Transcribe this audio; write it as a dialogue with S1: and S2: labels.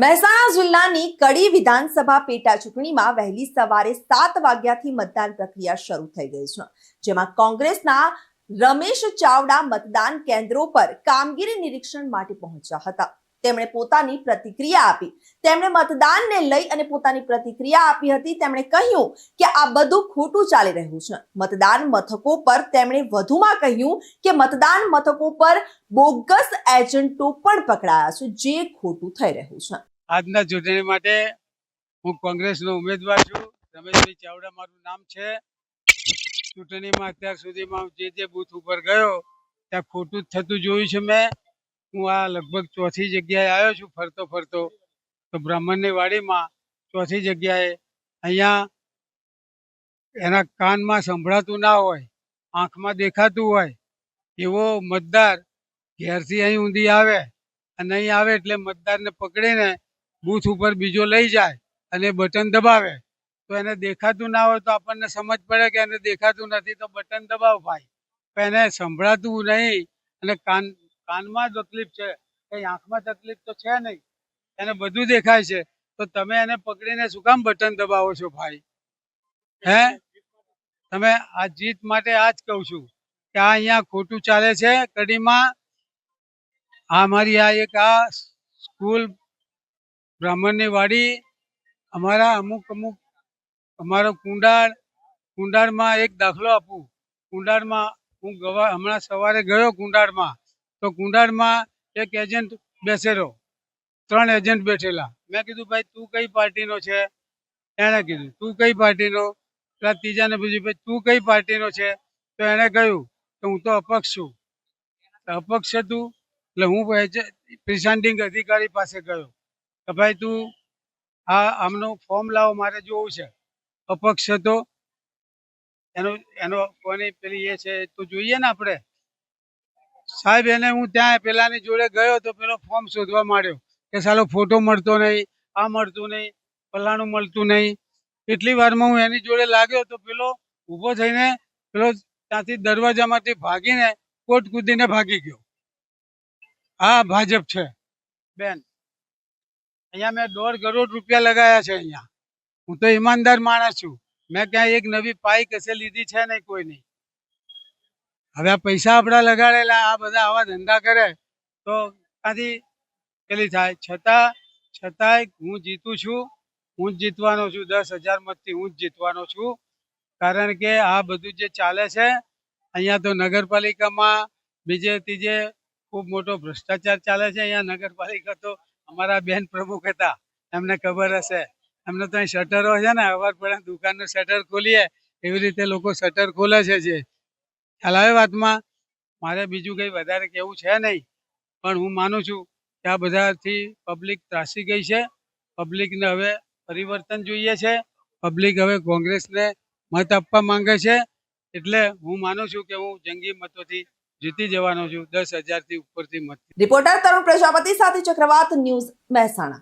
S1: મહેસાણા જિલ્લાની કડી વિધાનસભા પેટા ચૂંટણીમાં વહેલી સવારે સાત વાગ્યાથી મતદાન પ્રક્રિયા શરૂ થઈ ગઈ છે, જેમાં કોંગ્રેસના રમેશ ચાવડા મતદાન કેન્દ્રો પર કામગીરી નિરીક્ષણ માટે પહોંચ્યા હતા. તેમણે પોતાની પ્રતિક્રિયા આપી. તેમણે મતદાનને લઈ અને પોતાની પ્રતિક્રિયા આપી હતી. તેમણે કહ્યું કે આ બધું ખોટું ચાલી રહ્યું છે. મતદાન મથકો પર તેમણે વધુમાં કહ્યું કે મતદાન મથકો પર બોગસ એજન્ટો પણ પકડાયા છે, જે ખોટું થઈ રહ્યું છે.
S2: આજના ચૂંટણી માટે હું કોંગ્રેસનો ઉમેદવાર છું. રમેશભાઈ ચાવડા મારું નામ છે. ચૂંટણીમાં અત્યાર સુધીમાં જે જે બૂથ ઉપર ગયો, ત્યાં ખોટું જ થતું જોયું છે મેં. હું આ લગભગ ચોથી જગ્યાએ આવ્યો છું ફરતો ફરતો. તો બ્રાહ્મણની વાડીમાં ચોથી જગ્યાએ અહીંયા એના કાનમાં સંભળાતું ના હોય, આંખમાં દેખાતું હોય, એવો મતદાર ઘેરથી અહીં ઊંધી આવે અને અહીં આવે એટલે મતદારને પકડીને બૂથ ઉપર બીજો લઈ જાય અને બટન દબાવે, તો એને દેખાતું ના હોય તો આપણને સમજ પડે કે એને દેખાતું નથી, તો બટન દબાવ ભાઈ. એને સંભળાતું નહીં અને કાન, કાનમાં તકલીફ છે. કઈ આંખમાં તકલીફ તો છે નહીં. એને બધું દેખાય છે. તો તમે એને પકડીને શું કામ બટન દબાવો છો ભાઈ? હે? તમે આ જીત માટે આ જ કહું છું કે આ અહીંયા ખોટું ચાલે છે કડીમાં. આ મારી આ એક આ સ્કૂલ બ્રાહ્મણની વાડી અમારા અમુક અમુક અમારો કુંડાળ, કુંડાળમાં એક દાખલો આપું. કુંડાળમાં હું ગવા હમણાં સવારે ગયો કુંડાળમાં, તો કુંડાળમાં એક એજન્ટ બેસેલો, ત્રણ એજન્ટ બેઠેલા. મેં કીધું, ભાઈ, તું કઈ પાર્ટીનો છે? એણે કીધું, તું કઈ પાર્ટીનો? પેલા ત્રીજાને પૂછ્યું, ભાઈ, તું કઈ પાર્ટીનો છે? તો એણે કહ્યું કે, હું તો અપક્ષ છું. અપક્ષ હતું, એટલે હું પ્રિસાઇડિંગ અધિકારી પાસે ગયો. કે ભાઈ તું આ આમનું ફોર્મ લાવો, મારે જોવું છે. અપક્ષ હતો. એનો એનો કોની પેલી એ છે તો જોઈએ ને આપણે. સાહેબ, એને હું ત્યાં પેલાની જોડે ગયો તો પેલો ફોર્મ શોધવા માંડ્યો કે સાલો ફોટો મળતો નહીં, આ મળતું નહીં, ફલાણું મળતું નહીં. એટલી વારમાં હું એની જોડે લાગ્યો તો પેલો ઊભો થઈને પેલો ત્યાંથી દરવાજામાંથી ભાગીને કોટ કૂદીને ભાગી ગયો. આ ભાજપ છે. બેન. અહીંયા મેં દોઢ કરોડ રૂપિયા લગાયા છે અહીંયા. હું તો ઈમાનદાર માણસ છું. મેં ક્યાંય એક નવી પાઈ કશે લીધી છે નહીં કોઈની. હવે આ પૈસા આપણા લગાડેલા, આ બધા આવા ધંધા કરે, તો ક્યાંથી પેલી થાય, છતાં, છતાંય હું જીતું છું, હું જ જીતવાનો છું, દસ હજાર મતથી હું જ જીતવાનો છું. કારણ કે આ બધું જે ચાલે છે, અહીંયા તો નગરપાલિકામાં બીજે ત્રીજે ખૂબ મોટો ભ્રષ્ટાચાર ચાલે છે. અહીંયા નગરપાલિકા તો અમારા બેન પ્રમુખ હતા. એમને ખબર હશે. એમને તો અહીં શટરો છે ને અવાર પડે દુકાનનું શટર ખોલીએ, એવી રીતે લોકો શટર ખોલે છે જે. ખ્યાલ આવે વાતમાં? મારે બીજું કંઈ વધારે કેવું છે નહીં. પણ હું માનું છું કે આ બધાથી પબ્લિક ત્રાસી ગઈ છે. પબ્લિકને હવે પરિવર્તન જોઈએ છે. પબ્લિક હવે કોંગ્રેસને મત આપવા માંગે છે. એટલે હું માનું છું કે હું જંગી મતોથી જીતી જવાનો છું. દસ હજાર હજારથી ઉપરથી મત.
S1: રિપોર્ટર તરુણ પ્રજાપતિ સાથે ચક્રવાત ન્યૂઝ મહેસાણા.